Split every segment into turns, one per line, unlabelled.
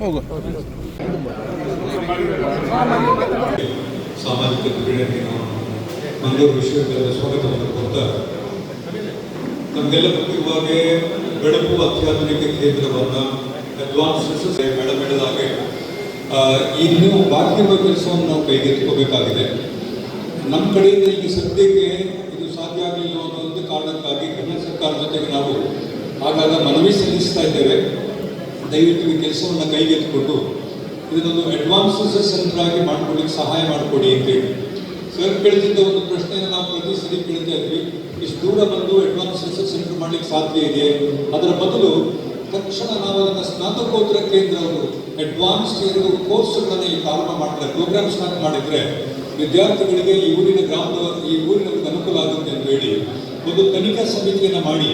ಹೋಗು.
ಸಾಮಾಜಿಕ ಮಂಗಳೂರು ವಿಶ್ವವಿದ್ಯಾಲಯದ ಸ್ವಾಗತವನ್ನು ಕೊಡ್ತಾ ನಮಗೆಲ್ಲ ಗೊತ್ತಿರುವಾಗೆ ಬೆಳಕು ಅತ್ಯಾಧುನಿಕ ಕೇಂದ್ರವನ್ನು ಅಡ್ವಾನ್ಸ್ ಹಾಗೆ ಆ, ಇನ್ನೂ ಬಾಕಿ ಇರುವ ಕೆಲಸವನ್ನು ನಾವು ಕೈಗೆತ್ತಿಕೋಬೇಕಾಗಿದೆ. ನಮ್ಮ ಕಡೆಯಿಂದ ಈಗ ಸದ್ಯಕ್ಕೆ ಇದು ಸಾಧ್ಯ ಆಗಲಿಲ್ಲ ಅನ್ನೋ ಒಂದು ಕಾರಣಕ್ಕಾಗಿ ಕೇಂದ್ರ ಸರ್ಕಾರ ಜೊತೆಗೆ ನಾವು ಆಗಾಗ ಮನವಿ ಸಲ್ಲಿಸ್ತಾ ಇದ್ದೇವೆ. ದಯವಿಟ್ಟು ಈ ಕೆಲಸವನ್ನು ಕೈಗೆತ್ತಿಕೊಂಡು ಇದನ್ನೊಂದು ಅಡ್ವಾನ್ಸ್ ಸೆಂಟರ್ ಆಗಿ ಮಾಡ್ಕೊಳ್ಳಿಕ್ಕೆ ಸಹಾಯ ಮಾಡಿಕೊಡಿ ಅಂತೇಳಿ ಸರ್ ಕೇಳ್ತಿದ್ದ ಒಂದು ಪ್ರಶ್ನೆಯನ್ನು ನಾವು ಪ್ರತಿ ಸರಿ ಕೇಳ್ತಾ ಇದ್ವಿ. ಇಷ್ಟು ದೂರ ಬಂದು ಅಡ್ವಾನ್ಸ್ ರಿಸರ್ಚ್ ಸೆಂಟರ್ ಮಾಡ್ಲಿಕ್ಕೆ ಸಾಧ್ಯ ಇದೆ? ಅದರ ಬದಲು ತಕ್ಷಣ ನಾವು ಅದನ್ನು ಸ್ನಾತಕೋತ್ತರ ಕೇಂದ್ರ ಒಂದು ಅಡ್ವಾನ್ಸ್ ಎರಡು ಕೋರ್ಸ್ಗಳನ್ನು ಇಲ್ಲಿ ಪ್ರಾರಂಭ ಮಾಡ್ತಾರೆ ಪ್ರೋಗ್ರಾಮ್ ಸ್ಟಾರ್ಟ್ ಮಾಡಿದ್ರೆ ವಿದ್ಯಾರ್ಥಿಗಳಿಗೆ ಈ ಊರಿನ ಗ್ರಾಮದ ಈ ಊರಿನ ಅನುಕೂಲ ಆಗುತ್ತೆ ಅಂತ ಹೇಳಿ. ಒಂದು ತನಿಖಾ ಸಮಿತಿಯನ್ನು ಮಾಡಿ.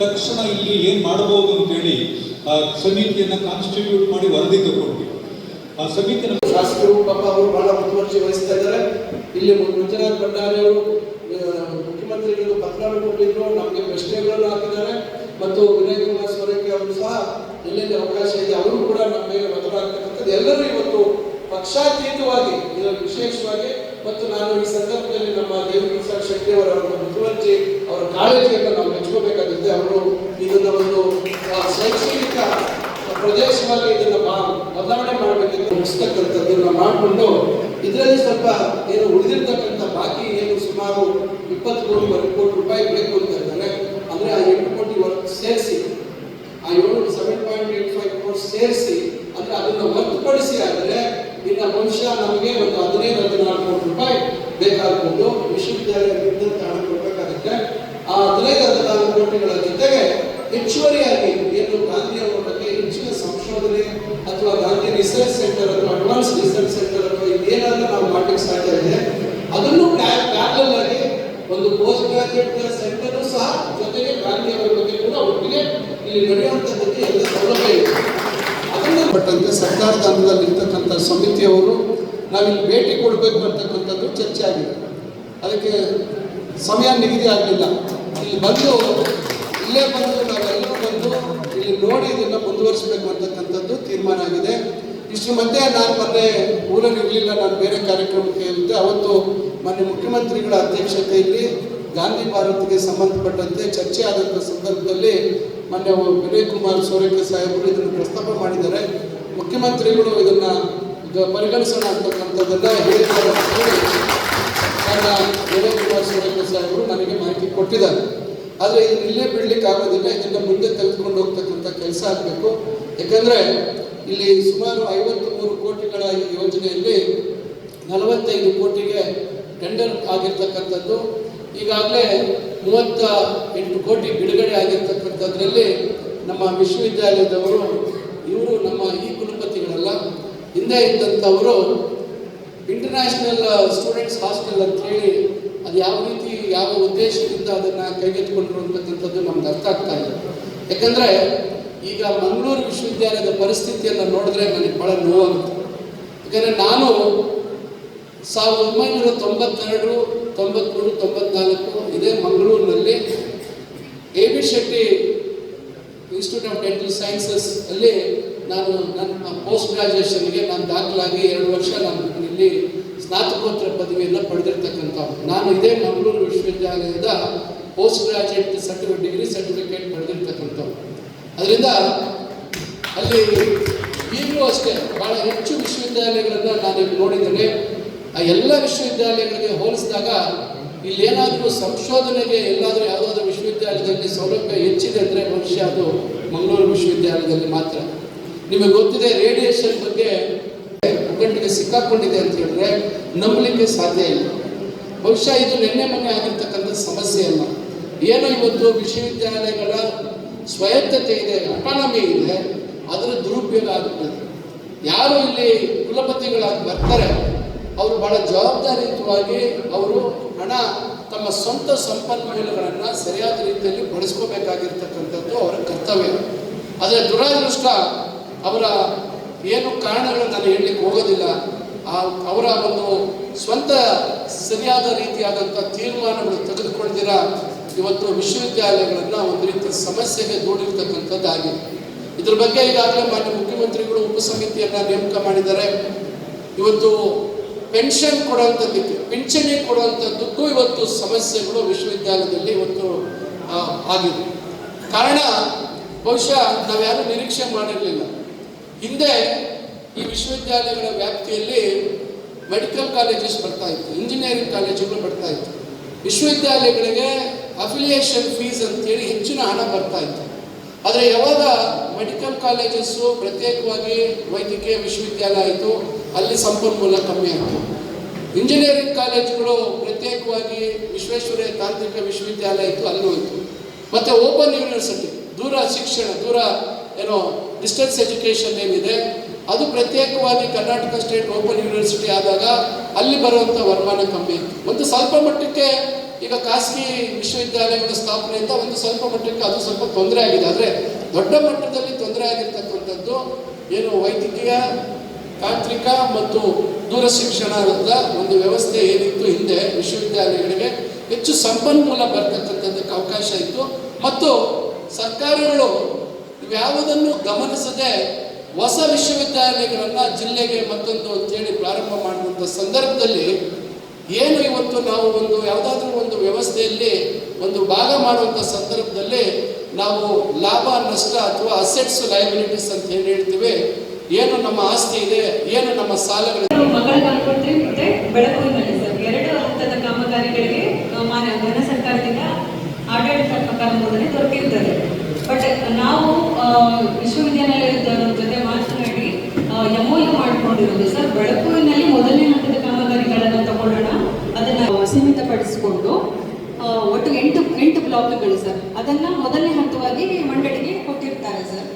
ತಕ್ಷಣ ಇಲ್ಲಿ ಏನು ಮಾಡಬಹುದು ಅಂತೇಳಿ ಆ ಸಮಿತಿಯನ್ನು ಕಾನ್ಸ್ಟಿಟ್ಯೂಟ್ ಮಾಡಿ ವರದಿ ತಗೊಂಡ್ವಿ. ಆ ಸಮಿತಿನ
ಶಾಸಕರು ಪಾಪ ಅವರು ಬಹಳ ಮುತುವರ್ಜಿ ವಹಿಸ್ತಾ ಇದ್ದಾರೆ. ಇಲ್ಲಿ ಮಂಜುನಾಥ್ ಭಂಡಾರಿ ಅವರು ಮುಖ್ಯಮಂತ್ರಿಗಳು ಪತ್ರವನ್ನು ಕೊಟ್ಟಿದ್ರು. ನಮಗೆ ಪ್ರಶ್ನೆಗಳನ್ನು ಹಾಕಿದ್ದಾರೆ. ಮತ್ತು ವಿನಯ್ ಕುಮಾರ್ ಸೋರಂಕಿ ಅವರು ಸಹ ಎಲ್ಲೆಲ್ಲಿ ಅವಕಾಶ ಇದೆ, ಅವರು ಕೂಡ ನಮ್ಮ ಮೇಲೆ ಎಲ್ಲರೂ ಇವತ್ತು ಪಕ್ಷಾತೀತವಾಗಿ, ಇದರಲ್ಲಿ ವಿಶೇಷವಾಗಿ ಮತ್ತು ನಾನು ಈ ಸಂದರ್ಭದಲ್ಲಿ ನಮ್ಮ ದೇವಪ್ರಸಾದ್ ಶೆಟ್ಟಿ ಅವರ ಮುತುವರ್ಜಿ, ಅವರ ಕಾಳಜಿಯನ್ನು ನಾವು ಮೆಚ್ಚುಕೋಬೇಕಾಗುತ್ತೆ ಅವರು ಇದನ್ನ ಒಂದು ಶೈಕ್ಷಣಿಕ ಪ್ರದೇಶವಾಗಿ ಇದನ್ನ ಬದಲಾವಣೆ ಮಾಡಬೇಕಂತ ಮುಗಿಸ್ತಕ್ಕಂಥದ್ದನ್ನ ಮಾಡಿಕೊಂಡು, ಇದರಲ್ಲಿ ಸ್ವಲ್ಪ ಏನು ಉಳಿದಿರ್ತಕ್ಕಂಥ ಬಾಕಿ ಏನು ಸುಮಾರು ಇಪ್ಪತ್ತು ಕೋಟಿ ರೂಪಾಯಿ ಬೇಕು ಅಂತ ಇದ್ದಾರೆ. ಅಂದ್ರೆ ಆ ಎಂಟು ಕೋಟಿ ಸೇರಿಸಿ, ಆ ಏಳು ಸೆವೆನ್ ಪಾಯಿಂಟ್ ಏಟ್ ಫೈವ್ ಕೋರ್ಸ್ ಸೇರಿಸಿ, ಅಂದ್ರೆ ಅದನ್ನು ಹೊರತುಪಡಿಸಿ ಆದರೆ, ಇನ್ನು ಮನುಷ್ಯ ನಮಗೆ ಒಂದು ಹದಿನೈದು, ಹದಿನಾಲ್ಕು ವಿಶ್ವವಿದ್ಯಾಲಯದಿಂದ ಹಣ ಕೊಡಬೇಕಾಗುತ್ತೆ ಆ ಹದಿನೈದು ಹದಿನಾರು ಕೋಟಿಗಳ ಜೊತೆಗೆ ಹೆಚ್ಚುವರಿಯಾಗಿ ಏನು ಗಾಂಧಿ ಅವರ ಬಗ್ಗೆ ಹೆಚ್ಚಿನ ಸಂಶೋಧನೆ ಅಥವಾ ಗಾಂಧಿ ರಿಸರ್ಚ್ ಸೆಂಟರ್ ಅಥವಾ ಅಡ್ವಾನ್ಸ್ ರಿಸರ್ಚ್ ಸೆಂಟರ್ ಅಥವಾ ಏನಾದರೂ ನಾವು ಮಾಡಲಿಕ್ಕೆ ಸಾಧ್ಯ ಇದೆ ಅದನ್ನು ಪ್ಯಾರಲ್ ಆಗಿ ಒಂದು ಪೋಸ್ಟ್ ಗ್ರಾಜುಯೇಟ್ ಸೆಂಟರ್ ಸಹ ಜೊತೆಗೆ ಗಾಂಧಿ ಅವರ ಬಗ್ಗೆ ಕೂಡ ಒಟ್ಟಿಗೆ ಇಲ್ಲಿ ನಡೆಯುವಂಥದ್ದಕ್ಕೆ ಎಲ್ಲ ಸೌಲಭ್ಯ ಇದೆ ಅದನ್ನು ಪಟ್ಟಂತೆ ಸರ್ಕಾರದ ಅಂಗದಲ್ಲಿ ಇರ್ತಕ್ಕಂಥ ಸಮಿತಿಯವರು ನಾವಿಲ್ಲಿ ಭೇಟಿ ಕೊಡಬೇಕು ಅಂತಕ್ಕಂಥದ್ದು ಚರ್ಚೆ ಆಗಿದೆ ಅದಕ್ಕೆ ಸಮಯ ನಿಗದಿ ಆಗಲಿಲ್ಲ. ಇಲ್ಲಿ ಬಂದು, ಇಲ್ಲೇ ಬಂದು ನಾವೆಲ್ಲರೂ ಬಂದು ಇಲ್ಲಿ ನೋಡಿ ಇದನ್ನು ಮುಂದುವರಿಸಬೇಕು ಅಂತಕ್ಕಂಥದ್ದು ತೀರ್ಮಾನ ಆಗಿದೆ. ಇಷ್ಟು ಮಧ್ಯೆ ನಾನು ಮೊನ್ನೆ ಊರಲ್ಲಿ ಇರಲಿಲ್ಲ, ನಾನು ಬೇರೆ ಕಾರ್ಯಕ್ರಮಕ್ಕೆ ಇರುತ್ತೆ. ಅವತ್ತು ಮೊನ್ನೆ ಮುಖ್ಯಮಂತ್ರಿಗಳ ಅಧ್ಯಕ್ಷತೆಯಲ್ಲಿ ಗಾಂಧಿ ಭಾರತಿಗೆ ಸಂಬಂಧಪಟ್ಟಂತೆ ಚರ್ಚೆ ಆದಂಥ ಸಂದರ್ಭದಲ್ಲಿ ಮೊನ್ನೆ ವಿನಯ್ ಕುಮಾರ್ ಸೋರೇಕೆ ಸಾಹೇಬರು ಇದನ್ನು ಪ್ರಸ್ತಾಪ ಮಾಡಿದ್ದಾರೆ. ಮುಖ್ಯಮಂತ್ರಿಗಳು ಇದನ್ನು ಪರಿಗಣಿಸೋಣ ಅಂತಕ್ಕಂಥದ್ದನ್ನು ಹೇಳಿದ್ದಾರೆ ನನ್ನ ವಿನಯ್ ಕುಮಾರ್ ಸೋರೇಕೆ ಸಾಹೇಬರು ನನಗೆ ಮಾಹಿತಿ ಕೊಟ್ಟಿದ್ದಾರೆ. ಆದರೆ ಇದನ್ನು ಇಲ್ಲೇ ಬಿಡ್ಲಿಕ್ಕೆ ಆಗೋದಿಲ್ಲ, ಇದನ್ನು ಮುಂದೆ ತೆಗೆದುಕೊಂಡು ಹೋಗ್ತಕ್ಕಂಥ ಕೆಲಸ ಆಗಬೇಕು. ಯಾಕಂದರೆ ಇಲ್ಲಿ ಸುಮಾರು ಐವತ್ತು ಮೂರು ಕೋಟಿಗಳ ಈ ಯೋಜನೆಯಲ್ಲಿ ನಲವತ್ತೈದು ಕೋಟಿಗೆ ಟೆಂಡರ್ ಆಗಿರ್ತಕ್ಕಂಥದ್ದು. ಈಗಾಗಲೇ ಮೂವತ್ತ ಎಂಟು ಕೋಟಿ ಬಿಡುಗಡೆ ಆಗಿರ್ತಕ್ಕಂಥದ್ರಲ್ಲಿ ನಮ್ಮ ವಿಶ್ವವಿದ್ಯಾಲಯದವರು ಇವರು ನಮ್ಮ ಈ ಕುಲಪತಿಗಳಲ್ಲ, ಹಿಂದೆ ಇದ್ದಂಥವರು ಇಂಟರ್ನ್ಯಾಷನಲ್ ಸ್ಟೂಡೆಂಟ್ಸ್ ಹಾಸ್ಟೆಲ್ ಅಂತ ಹೇಳಿ ಅದು ಯಾವ ರೀತಿ, ಯಾವ ಉದ್ದೇಶದಿಂದ ಅದನ್ನು ಕೈಗೆತ್ತಿಕೊಂಡ್ರು ಅಂತಕ್ಕಂಥದ್ದು ನಮ್ಗೆ ಅರ್ಥ ಆಗ್ತಾ ಇದೆ ಯಾಕಂದರೆ ಈಗ ಮಂಗಳೂರು ವಿಶ್ವವಿದ್ಯಾಲಯದ ಪರಿಸ್ಥಿತಿಯನ್ನು ನೋಡಿದ್ರೆ ನನಗೆ ಭಾಳ ನೋವಾಗುತ್ತೆ. ಯಾಕಂದರೆ ನಾನು ಸಾವಿರದ ಒಂಬೈನೂರ ತೊಂಬತ್ತೆರಡು, ತೊಂಬತ್ಮೂರು, ತೊಂಬತ್ನಾಲ್ಕು ಇದೇ ಮಂಗಳೂರಿನಲ್ಲಿ A B Shetty institute of dental sciences ಅಲ್ಲಿ ನಾನು ನನ್ನ ಪೋಸ್ಟ್ ಗ್ರಾಜುಯೇಷನ್ಗೆ ನಾನು ದಾಖಲಾಗಿ ಎರಡು ವರ್ಷ ನಾನು ಇಲ್ಲಿ ಸ್ನಾತಕೋತ್ತರ ಪದವಿಯನ್ನು ಪಡೆದಿರ್ತಕ್ಕಂಥವ್ರು. ನಾನು ಇದೇ ಮಂಗಳೂರು ವಿಶ್ವವಿದ್ಯಾಲಯದ post graduate certificate degree certificate ಪಡೆದಿರ್ತಕ್ಕಂಥವ್ರು. ಅದರಿಂದ ಅಲ್ಲಿ ಈಗಲೂ ಅಷ್ಟೇ ಬಹಳ ಹೆಚ್ಚು ವಿಶ್ವವಿದ್ಯಾಲಯಗಳನ್ನು ನಾನು ನೋಡಿದ್ದೇನೆ. ಆ ಎಲ್ಲ ವಿಶ್ವವಿದ್ಯಾಲಯಗಳಿಗೆ ಹೋಲಿಸಿದಾಗ ಇಲ್ಲಿ ಏನಾದರೂ ಸಂಶೋಧನೆಗೆ ಎಲ್ಲಾದರೂ ಯಾವುದಾದ್ರೂ ವಿಶ್ವವಿದ್ಯಾಲಯದಲ್ಲಿ ಸೌಲಭ್ಯ ಹೆಚ್ಚಿದೆ ಅಂದರೆ ಬಹುಶಃ ಅದು ಮಂಗಳೂರು ವಿಶ್ವವಿದ್ಯಾಲಯದಲ್ಲಿ ಮಾತ್ರ. ನಿಮಗೆ ಗೊತ್ತಿದೆ ರೇಡಿಯೇಷನ್ ಬಗ್ಗೆ ಮುಖಂಡಿಗೆ ಸಿಕ್ಕಾಕೊಂಡಿದೆ ಅಂತ ಹೇಳಿದ್ರೆ ನಂಬಲಿಕ್ಕೆ ಸಾಧ್ಯ ಇಲ್ಲ. ಬಹುಶಃ ಇದು ನಿನ್ನೆ ಮೊನ್ನೆ ಆಗಿರ್ತಕ್ಕಂಥ ಸಮಸ್ಯೆ ಅಲ್ಲ. ಏನು ಇವತ್ತು ವಿಶ್ವವಿದ್ಯಾಲಯಗಳ ಸ್ವಾಯತ್ತತೆ ಇದೆ, ಅಟಾನಮಿ ಇದೆ, ಅದರ ದುರುಪಯೋಗ ಆಗುತ್ತದೆ ಯಾರು ಇಲ್ಲಿ ಕುಲಪತಿಗಳಾಗಿ ಬರ್ತಾರೆ, ಅವರು ಬಹಳ ಜವಾಬ್ದಾರಿಯುತವಾಗಿ ಅವರು ಹಣ, ತಮ್ಮ ಸ್ವಂತ ಸಂಪನ್ಮೂಲಗಳನ್ನು ಸರಿಯಾದ ರೀತಿಯಲ್ಲಿ ಬಳಸ್ಕೋಬೇಕಾಗಿರ್ತಕ್ಕಂಥದ್ದು ಅವರ ಕರ್ತವ್ಯ. ಆದರೆ ದುರಾದೃಷ್ಟ ಅವರ ಏನು ಕಾರಣಗಳು ನಾನು ಹೇಳಲಿಕ್ಕೆ ಹೋಗೋದಿಲ್ಲ, ಆ ಅವರ ಒಂದು ಸ್ವಂತ ಸರಿಯಾದ ರೀತಿಯಾದಂಥ ತೀರ್ಮಾನಗಳು ತೆಗೆದುಕೊಳ್ದಿರ ಇವತ್ತು ವಿಶ್ವವಿದ್ಯಾಲಯಗಳನ್ನು ಒಂದು ರೀತಿಯ ಸಮಸ್ಯೆಗೆ ದೂಡಿರ್ತಕ್ಕಂಥದ್ದಾಗಿದೆ. ಇದ್ರ ಬಗ್ಗೆ ಈಗಾಗಲೇ ಮಾನ್ಯ ಮುಖ್ಯಮಂತ್ರಿಗಳು ಉಪ ಸಮಿತಿಯನ್ನು ನೇಮಕ ಮಾಡಿದ್ದಾರೆ. ಇವತ್ತು ಪೆನ್ಷನ್ ಕೊಡುವಂಥದ್ದಕ್ಕೆ ಪಿಂಚಣಿ ಕೊಡುವಂಥದ್ದಕ್ಕೂ ಇವತ್ತು ಸಮಸ್ಯೆಗಳು ವಿಶ್ವವಿದ್ಯಾಲಯದಲ್ಲಿ ಇವತ್ತು ಆಗಿದೆ. ಕಾರಣ ಬಹುಶಃ ನಾವ್ಯಾರು ನಿರೀಕ್ಷೆ ಮಾಡಿರಲಿಲ್ಲ. ಹಿಂದೆ ಈ ವಿಶ್ವವಿದ್ಯಾಲಯಗಳ ವ್ಯಾಪ್ತಿಯಲ್ಲಿ ಮೆಡಿಕಲ್ ಕಾಲೇಜಸ್ ಬರ್ತಾ ಇತ್ತು, ಇಂಜಿನಿಯರಿಂಗ್ ಕಾಲೇಜುಗಳು ಬರ್ತಾ ಇತ್ತು. ವಿಶ್ವವಿದ್ಯಾಲಯಗಳಿಗೆ ಅಫಿಲಿಯೇಷನ್ ಫೀಸ್ ಅಂತೇಳಿ ಹೆಚ್ಚಿನ ಹಣ ಬರ್ತಾ ಇತ್ತು. ಆದರೆ ಯಾವಾಗ ಮೆಡಿಕಲ್ ಕಾಲೇಜಸ್ಸು ಪ್ರತ್ಯೇಕವಾಗಿ ವೈದ್ಯಕೀಯ ವಿಶ್ವವಿದ್ಯಾಲಯ ಆಯಿತು, ಅಲ್ಲಿ ಸಂಪನ್ಮೂಲ ಕಮ್ಮಿ ಆಯಿತು. ಇಂಜಿನಿಯರಿಂಗ್ ಕಾಲೇಜುಗಳು ಪ್ರತ್ಯೇಕವಾಗಿ ವಿಶ್ವೇಶ್ವರಯ್ಯ ತಾಂತ್ರಿಕ ವಿಶ್ವವಿದ್ಯಾಲಯ ಇತ್ತು, ಅಲ್ಲಿ ಹೋಯಿತು. ಮತ್ತು ಓಪನ್ ಯೂನಿವರ್ಸಿಟಿ, ದೂರ ಶಿಕ್ಷಣ, ದೂರ ಏನೋ ಡಿಸ್ಟೆನ್ಸ್ ಎಜುಕೇಷನ್ ಏನಿದೆ, ಅದು ಪ್ರತ್ಯೇಕವಾಗಿ ಕರ್ನಾಟಕ ಸ್ಟೇಟ್ ಓಪನ್ ಯೂನಿವರ್ಸಿಟಿ ಆದಾಗ ಅಲ್ಲಿ ಬರುವಂಥ ವರಮಾನ ಕಮ್ಮಿ ಒಂದು ಸ್ವಲ್ಪ ಮಟ್ಟಕ್ಕೆ ಈಗ ಖಾಸಗಿ ವಿಶ್ವವಿದ್ಯಾಲಯಗಳ ಸ್ಥಾಪನೆಯಿಂದ ಒಂದು ಸ್ವಲ್ಪ ಮಟ್ಟಕ್ಕೆ ಅದು ಸ್ವಲ್ಪ ತೊಂದರೆ ಆಗಿದೆ. ಆದರೆ ದೊಡ್ಡ ಮಟ್ಟದಲ್ಲಿ ತೊಂದರೆ ಆಗಿರ್ತಕ್ಕಂಥದ್ದು ಏನು ವೈದ್ಯಕೀಯ, ತಾಂತ್ರಿಕ ಮತ್ತು ದೂರ ಶಿಕ್ಷಣದ ಒಂದು ವ್ಯವಸ್ಥೆ ಏನಿತ್ತು ಹಿಂದೆ ವಿಶ್ವವಿದ್ಯಾಲಯಗಳಿಗೆ ಹೆಚ್ಚು ಸಂಪನ್ಮೂಲ ಬರ್ತಕ್ಕಂಥದ್ದಕ್ಕೆ ಅವಕಾಶ ಇತ್ತು. ಮತ್ತು ಸರ್ಕಾರಗಳು ಇವ್ಯಾವುದನ್ನು ಗಮನಿಸದೆ ಹೊಸ ವಿಶ್ವವಿದ್ಯಾಲಯಗಳನ್ನು ಜಿಲ್ಲೆಗೆ ಮತ್ತೊಂದು ಅಂತೇಳಿ ಪ್ರಾರಂಭ ಮಾಡುವಂಥ ಸಂದರ್ಭದಲ್ಲಿ ಏನು ಇವತ್ತು ನಾವು ಒಂದು ಯಾವುದಾದ್ರೂ ಒಂದು ವ್ಯವಸ್ಥೆಯಲ್ಲಿ ಒಂದು ಭಾಗ ಮಾಡುವಂಥ ಸಂದರ್ಭದಲ್ಲಿ ನಾವು ಲಾಭ, ನಷ್ಟ ಅಥವಾ ಅಸೆಟ್ಸ್ ಲಯಬಿಲಿಟೀಸ್ ಅಂತ ಹೇಳಿ ಹೇಳ್ತೀವಿ. ಏನು ನಮ್ಮ ಆಸ್ತಿ ಇದೆ, ಏನು ನಮ್ಮ ಸಾಲಗಳು
ಎರಡು ಕಾಮಗಾರಿಗಳಿಗೆ ಸರ್ಕಾರದಿಂದ ಆಡಳಿತಾತ್ಮಕ ಅನುಮೋದನೆ ದೊರಕಿರ್ತದೆ. ಬಟ್ ನಾವು ಆ, ವಿಶ್ವವಿದ್ಯಾನಿಲಯದ ಜೊತೆ ಮಾತನಾಡಿ ಎಂಒಯು ಮಾಡಿಕೊಂಡಿರೋದು. ಸರ್ ಬೆಳಕುವಿನಲ್ಲಿ ಮೊದಲನೇ ಹಂತದ ಕಾಮಗಾರಿಗಳನ್ನು ತಗೊಳ್ಳೋಣ. ಅದನ್ನು ಸೀಮಿತಪಡಿಸಿಕೊಂಡು ಒಟ್ಟು ಎಂಟು ಎಂಟು ಬ್ಲಾಕ್ಗಳು ಸರ್. ಅದನ್ನು ಮೊದಲನೇ ಹಂತವಾಗಿ ಮಂಡಳಿಗೆ ಕೊಟ್ಟಿರ್ತಾರೆ ಸರ್.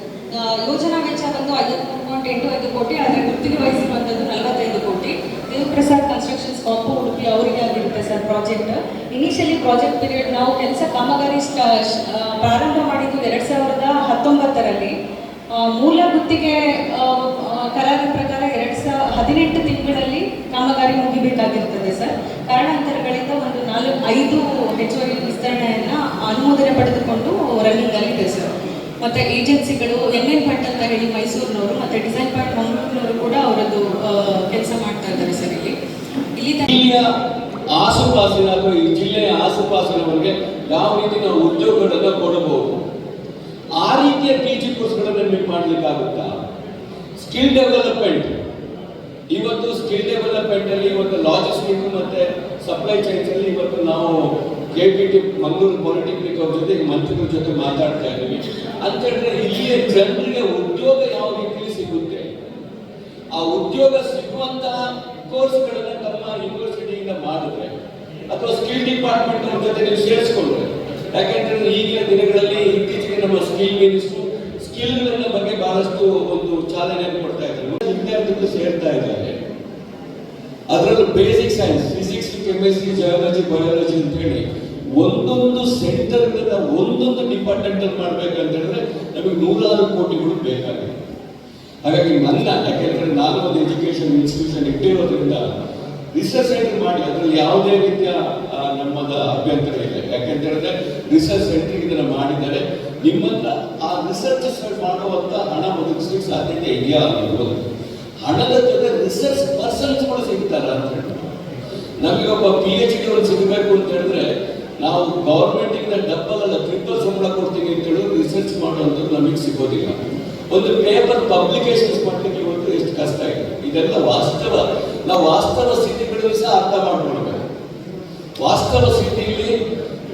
ಯೋಜನಾ ವೆಚ್ಚ ಬಂದು ಐವತ್ತು ಪಾಯಿಂಟ್ ಎಂಟು ಐದು ಕೋಟಿ ಆದರೆ ಗುತ್ತಿಗೆ ವಹಿಸಿರುವಂಥದ್ದು ನಲವತ್ತೈದು ಕೋಟಿ. ದೇವಪ್ರಸಾದ್ ಕನ್ಸ್ಟ್ರಕ್ಷನ್ಸ್ ಕಾಂಪು ಉಡುಪಿ ಅವರಿಗೆ sir project initially project period ನಾವು ಕೆಲಸ ಕಾಮಗಾರಿ ಪ್ರಾರಂಭ ಮಾಡಿದ್ದು ಎರಡು ಸಾವಿರದ ಹತ್ತೊಂಬತ್ತರಲ್ಲಿ. ಮೂಲ ಗುತ್ತಿಗೆ ಕರಾರಿನ ಪ್ರಕಾರ ಎರಡು ಸಾವಿರ ಹದಿನೆಂಟು ತಿಂಗಳಲ್ಲಿ ಕಾಮಗಾರಿ ಮುಗಿಬೇಕಾಗಿರ್ತದೆ ಸರ್ ಕಾರಣಾಂತರಗಳಿಂದ ಒಂದು ನಾಲ್ಕು, ಐದು ಹೆಚ್ಚುವರಿ ವಿಸ್ತರಣೆಯನ್ನ ಅನುಮೋದನೆ ಪಡೆದುಕೊಂಡು ರನ್ನಿಂಗ್ ಇದೆ ಸರ್ ಮತ್ತೆ ಏಜೆನ್ಸಿಗಳು ಎನ್ ಎನ್ ಭಟ್ ಅಂತ ಹೇಳಿ ಮೈಸೂರಿನವರು, ಮತ್ತೆ ಡಿಸೈನ್ ಪಾಯಿಂಟ್ ಮಂಗಳೂರಿನವರು ಕೂಡ ಅವರದ್ದು ಕೆಲಸ ಮಾಡ್ತಾ ಇದ್ದಾರೆ ಸರ್ ಇಲ್ಲಿ. ಇಲ್ಲಿ
ಆಸುಪಾಸಿನ ಅಥವಾ ಈ ಜಿಲ್ಲೆಯ ಆಸುಪಾಸಿನವರಿಗೆ ಯಾವ ರೀತಿ ನಾವು ಉದ್ಯೋಗಗಳನ್ನು ಕೊಡಬಹುದು? ಆ ರೀತಿಯ ಟೀಚಿಂಗ್ ಕೋರ್ಸ್ಗಳನ್ನು ನಿಮಗೆ ಮಾಡ್ಲಿಕ್ಕಾಗುತ್ತಾ? ಸ್ಕಿಲ್ ಡೆವಲಪ್ಮೆಂಟ್ ಇವತ್ತು ಸ್ಕಿಲ್ ಡೆವಲಪ್ಮೆಂಟ್ ಅಲ್ಲಿ ಇವತ್ತು ಲಾಜಿಸ್ಟಿಕ್ ಮತ್ತೆ ಸಪ್ಲೈ ಚೈನ್ಸ್ ಅಲ್ಲಿ ಇವತ್ತು ನಾವು K P T Mangaluru polytechnic ಅವ್ರ ಜೊತೆ, ಮಂತ್ರಿಗಳ ಜೊತೆ ಮಾತಾಡ್ತಾ ಇದ್ದೀವಿ. ಅಂತ ಹೇಳಿದ್ರೆ ಇಲ್ಲಿಯ ಜನರಿಗೆ ಉದ್ಯೋಗ ಯಾವ ರೀತಿಯಲ್ಲಿ ಸಿಗುತ್ತೆ? ಆ ಉದ್ಯೋಗ ಸಿಗುವಂತಹ ಕೋರ್ಸ್ಗಳನ್ನ ಯೂನಿವರ್ಸಿಟಿಯಿಂದ ಮಾಡಿದ್ರೆ, ಅಥವಾ ಸ್ಕಿಲ್ ಡಿಪಾರ್ಟ್ಮೆಂಟ್ ಜೊತೆ ನೀವು ಸೇರಿಸ್ಕೊಂಡ್ರೆ, ಯಾಕೆಂದ್ರೆ ಈಗಿನ ದಿನಗಳಲ್ಲಿ ಇತ್ತೀಚೆಗೆ ನಮ್ಮ ಸ್ಕಿಲ್ ಮಿನಿಸ್ಟ್ರು ಸ್ಕಿಲ್ಗಳ ಬಗ್ಗೆ ಬಹಳಷ್ಟು ಒಂದು ಚಾಲನೆ ಕೊಡ್ತಾ ಇದ್ದಾರೆ. ವಿದ್ಯಾರ್ಥಿಗಳು ಸೇರ್ತಾ ಇದ್ದಾರೆ. ಅದರಲ್ಲೂ basic science physics chemistry geology biology ಅಂತ ಹೇಳಿ ಒಂದೊಂದು ಸೆಂಟರ್ಗಳನ್ನ ಒಂದೊಂದು ಡಿಪಾರ್ಟ್ಮೆಂಟ್ ಮಾಡ್ಬೇಕಂತ ಹೇಳಿದ್ರೆ ನಮಗೆ ನೂರಾರು ಕೋಟಿಗಳು ಬೇಕಾಗಿದೆ ಹಾಗಾಗಿ ನನ್ನ, ಯಾಕೆಂದ್ರೆ ನಾನು ಒಂದು ಎಜುಕೇಶನ್ ಇನ್ಸ್ಟಿಟ್ಯೂಷನ್ ಇಟ್ಟಿರೋದ್ರಿಂದ ರಿಸರ್ಚ್ ಮಾಡಿ, ಅದರಲ್ಲಿ ಯಾವುದೇ ರೀತಿಯ ನಮ್ಮದ ಅಭ್ಯಂತರ ಇಲ್ಲ. ಯಾಕೆಂತ ಹೇಳಿದ್ರೆ ರಿಸರ್ಚ್ ಸೆಂಟರ್ ಇದನ್ನ ಮಾಡಿದರೆ ನಿಮ್ಮನ್ನ ಆ ರಿಸರ್ಚ್ ಮಾಡುವಂತ ಹಣ ಒದಗಿಸ್ಲಿಕ್ಕೆ ಸಾಧ್ಯತೆ ಇದೆಯಾ ಅನ್ನೋದು ಹಣದ ಜೊತೆ ರಿಸರ್ಚ್ ಕೂಡ ಸಿಗ್ತಾರ ಅಂತ ಹೇಳಿ. ನಮಗೆ ಒಬ್ಬ ಪಿ ಎಚ್ ಡಿ ಒಂದು ಸಿಗಬೇಕು ಅಂತ ಹೇಳಿದ್ರೆ, ನಾವು ಗೌರ್ಮೆಂಟ್ ಇಂದ ಡಬ್ಬಲ್ ಅಲ್ಲ ಟ್ರಿಪಲ್ ಸಂಬಳ ಕೊಡ್ತೀವಿ ಅಂತ ಹೇಳಿ ರಿಸರ್ಚ್ ಮಾಡುವಂಥದ್ದು ನಮಗೆ ಸಿಗೋದಿಲ್ಲ. ಒಂದು ಪೇಪರ್ ಪಬ್ಲಿಕೇಶನ್ಸ್ ಮಾಡ್ಲಿಕ್ಕೆ ಇವತ್ತು ಎಷ್ಟು ಕಷ್ಟ ಇದೆ. ಇದೆಲ್ಲ ವಾಸ್ತವ. ನಾವು ವಾಸ್ತವ ಸ್ಥಿತಿಗಳನ್ನು ಸಹ ಅರ್ಥ ಮಾಡ್ಕೊಳ್ಬೇಕು. ವಾಸ್ತವ ಸ್ಥಿತಿಯಲ್ಲಿ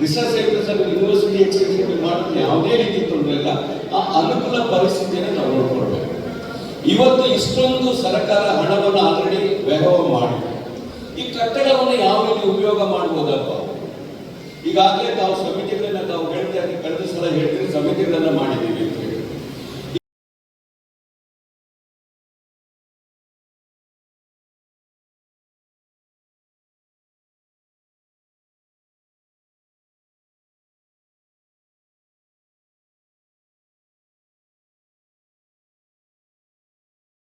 ರಿಸರ್ಚ್ ಸೆಂಟರ್ಸ್ ಯೂನಿವರ್ಸಿಟಿ ಎಕ್ಸ್ಟೆನ್ಷನ್ ಮಾಡೋದು ಯಾವುದೇ ರೀತಿ ತೊಂದರೆ ಇಲ್ಲ. ಆ ಅನುಕೂಲ ಪರಿಸ್ಥಿತಿಯನ್ನು ನಾವು ನೋಡ್ಕೊಳ್ಬೇಕು. ಇವತ್ತು ಇಷ್ಟೊಂದು ಸರ್ಕಾರ ಹಣವನ್ನು ಆಲ್ರೆಡಿ ವ್ಯವಹಾರ ಮಾಡಿ. ಈ ಕಟ್ಟಡವನ್ನು ಯಾವ ರೀತಿ ಉಪಯೋಗ ಮಾಡ್ಬೋದಪ್ಪ? ಈಗಾಗಲೇ ತಾವು ಸಮಿತಿಗಳನ್ನು ತಾವು ಹೇಳ್ತಾ ಕಳೆದ ಸಲ ಹೇಳ್ತೀವಿ ಸಮಿತಿಗಳನ್ನು ಮಾಡಿದ್ದೀವಿ.